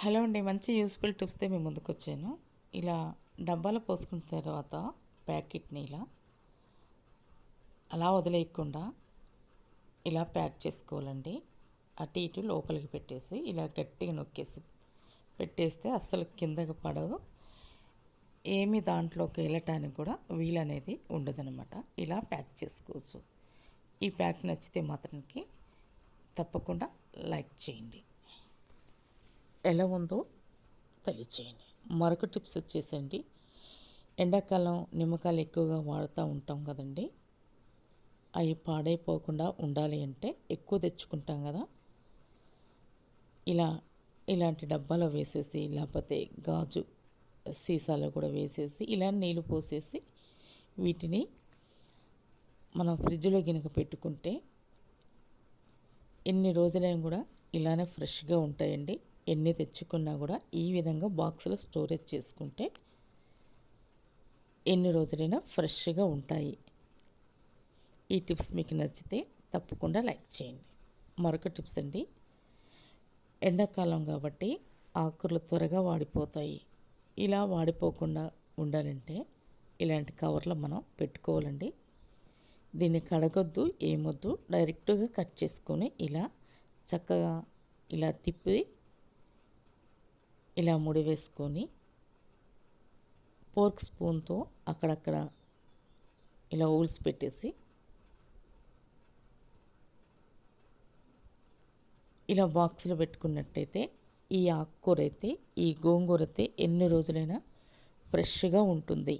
Hello అండి మంచి useful టిప్స్తో మేము ముందుకు వచ్చాను ఇలా డబ్బాలో పోసుకున్న తర్వాత ప్యాకెట్ని ఇలా అలా వదిలేయకుండా ఇలా ప్యాక్ చేసుకోవాలండి. అటు ఇటు లోపలికి పెట్టేసి ఇలా గట్టిగా నొక్కేసి పెట్టేస్తే అస్సలు కిందకి పడదు. ఏమి దాంట్లోకి వెళ్ళటానికి కూడా వీలు అనేది ఉండదనమాట ఇలా ప్యాక్ చేసుకోవచ్చు. ఈ ప్యాక్ నచ్చితే మాత్రానికి తప్పకుండా లైక్ చేయండి. ఎలా ఉందో తెలియచేయండి. మరొక టిప్స్ వచ్చేసండి. ఎండాకాలం నిమ్మకాయలు ఎక్కువగా వాడుతూ ఉంటాం కదండి. అవి పాడైపోకుండా ఉండాలి అంటే ఎక్కువ తెచ్చుకుంటాం కదా. ఇలా ఇలాంటి డబ్బాలో వేసేసి లేకపోతే గాజు సీసాలో కూడా వేసేసి ఇలా నీళ్ళు పోసేసి వీటిని మనం ఫ్రిడ్జ్లో గినక పెట్టుకుంటే ఎన్ని రోజులైనా కూడా ఇలానే ఫ్రెష్గా ఉంటాయండి. ఎన్ని తెచ్చుకున్నా కూడా ఈ విధంగా బాక్స్లో స్టోరేజ్ చేసుకుంటే ఎన్ని రోజులైనా ఫ్రెష్గా ఉంటాయి. ఈ టిప్స్ మీకు నచ్చితే తప్పకుండా లైక్ చేయండి. మరొక టిప్స్ అండి. ఎండాకాలం కాబట్టి ఆకులు త్వరగా వాడిపోతాయి. ఇలా వాడిపోకుండా ఉండాలంటే ఇలాంటి కవర్లో మనం పెట్టుకోవాలండి. దీన్ని కడగొద్దు ఏమొద్దు డైరెక్ట్గా కట్ చేసుకొని ఇలా చక్కగా ఇలా తిప్పి ఇలా ముడి వేసుకొని పోర్క్ స్పూన్తో అక్కడక్కడ ఇలా ఊల్స్ పెట్టేసి ఇలా బాక్స్లో పెట్టుకున్నట్టయితే ఈ ఆకుకూర అయితే ఈ గోంగూర అయితే ఎన్ని రోజులైనా ఫ్రెష్గా ఉంటుంది.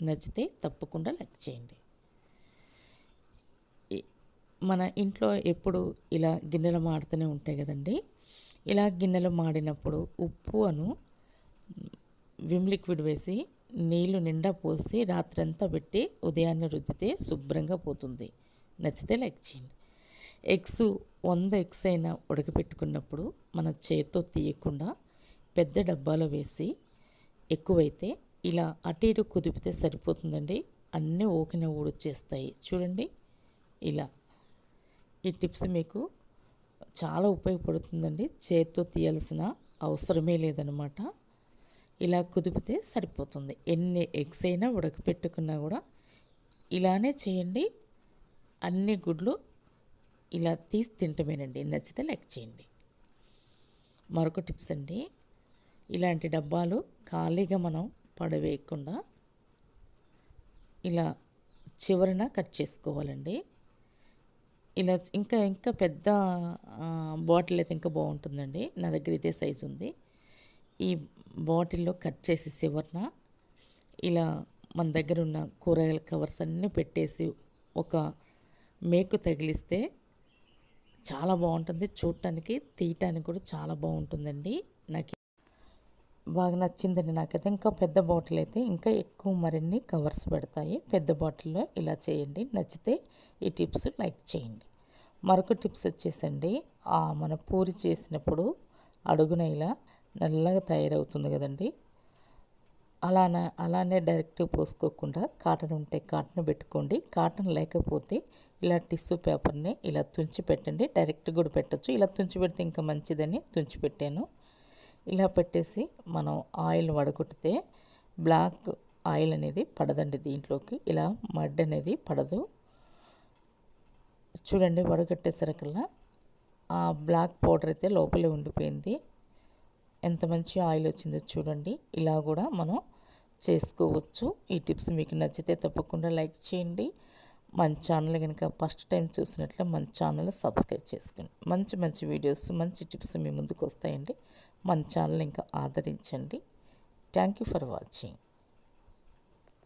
నచ్చితే తప్పకుండా లైక్ చేయండి. మన ఇంట్లో ఎప్పుడు ఇలా గిన్నెలు మాడుతూనే ఉంటాయి కదండి. ఇలా గిన్నెలు మాడినప్పుడు ఉప్పు అను విమ్ లిక్విడ్ వేసి నీళ్ళు నిండా పోసి రాత్రంతా పెట్టి ఉదయాన్నే రుద్దితే శుభ్రంగా పోతుంది. నచ్చితే లైక్ చేయండి. ఎగ్స్ వంద ఎగ్స్ అయినా ఉడకపెట్టుకున్నప్పుడు మన చేతితో తీయకుండా పెద్ద డబ్బాలో వేసి ఎక్కువైతే ఇలా అటు ఇటు కుదిపితే సరిపోతుందండి. అన్నీ ఓకిన ఊడొచ్చేస్తాయి. చూడండి. ఇలా ఈ టిప్స్ మీకు చాలా ఉపయోగపడుతుందండి. చేతితో తీయాల్సిన అవసరమే లేదనమాట ఇలా కుదిపితే సరిపోతుంది. ఎన్ని ఎగ్స్ అయినా ఉడకపెట్టుకున్నా కూడా ఇలానే చేయండి. అన్ని గుడ్లు ఇలా తీసి తింటమేనండి. నచ్చితే లెక్క చేయండి. మరొక టిప్స్ అండి. ఇలాంటి డబ్బాలు ఖాళీగా మనం పడవేయకుండా ఇలా చివరిన కట్ చేసుకోవాలండి. ఇలా ఇంకా ఇంకా పెద్ద బాటిల్ అయితే ఇంకా బాగుంటుందండి. నా దగ్గర ఇదే సైజు ఉంది. ఈ బాటిల్లో కట్ చేసి చివరిన ఇలా మన దగ్గర ఉన్న కూరగాయల కవర్స్ అన్నీ పెట్టేసి ఒక మేకు తగిలిస్తే చాలా బాగుంటుంది. చూడటానికి తీయటానికి కూడా చాలా బాగుంటుందండి. నాకు బాగా నచ్చిందండి నాకైతే. ఇంకా పెద్ద బాటిల్ అయితే ఇంకా ఎక్కువ మరిన్ని కవర్స్ పెడతాయి. పెద్ద బాటిల్లో ఇలా చేయండి. నచ్చితే ఈ టిప్స్ లైక్ చేయండి. మరొక టిప్స్ వచ్చేసండి. మన పూరి చేసినప్పుడు అడుగున ఇలా నల్లగా తయారవుతుంది కదండి. అలానే అలానే డైరెక్ట్ పోసుకోకుండా కాటన్ ఉంటే కాటన్ పెట్టుకోండి. కాటన్ లేకపోతే ఇలా టిష్యూ పేపర్ని ఇలా తుంచి పెట్టండి. డైరెక్ట్ కూడా పెట్టచ్చు. ఇలా తుంచి పెడితే ఇంకా మంచిదని తుంచి పెట్టాను. ఇలా పెట్టేసి మనం ఆయిల్ వడగొట్టితే బ్లాక్ ఆయిల్ అనేది పడదండి దీంట్లోకి. ఇలా మడ్ అనేది పడదు. చూడండి వడగట్టేసరికల్లా ఆ బ్లాక్ పౌడర్ అయితే లోపలే ఉండిపోయింది. ఎంత మంచి ఆయిల్ వచ్చిందో చూడండి. ఇలా కూడా మనం చేసుకోవచ్చు. ఈ టిప్స్ మీకు నచ్చితే తప్పకుండా లైక్ చేయండి. మన ఛానల్ కనుక ఫస్ట్ టైం చూసినట్లే మన ఛానల్ సబ్స్క్రైబ్ చేసుకోండి. మంచి మంచి వీడియోస్ మంచి టిప్స్ మీ ముందుకు వస్తాయండి. మన ఛానల్ ఇంకా ఆదరించండి. Thank you for watching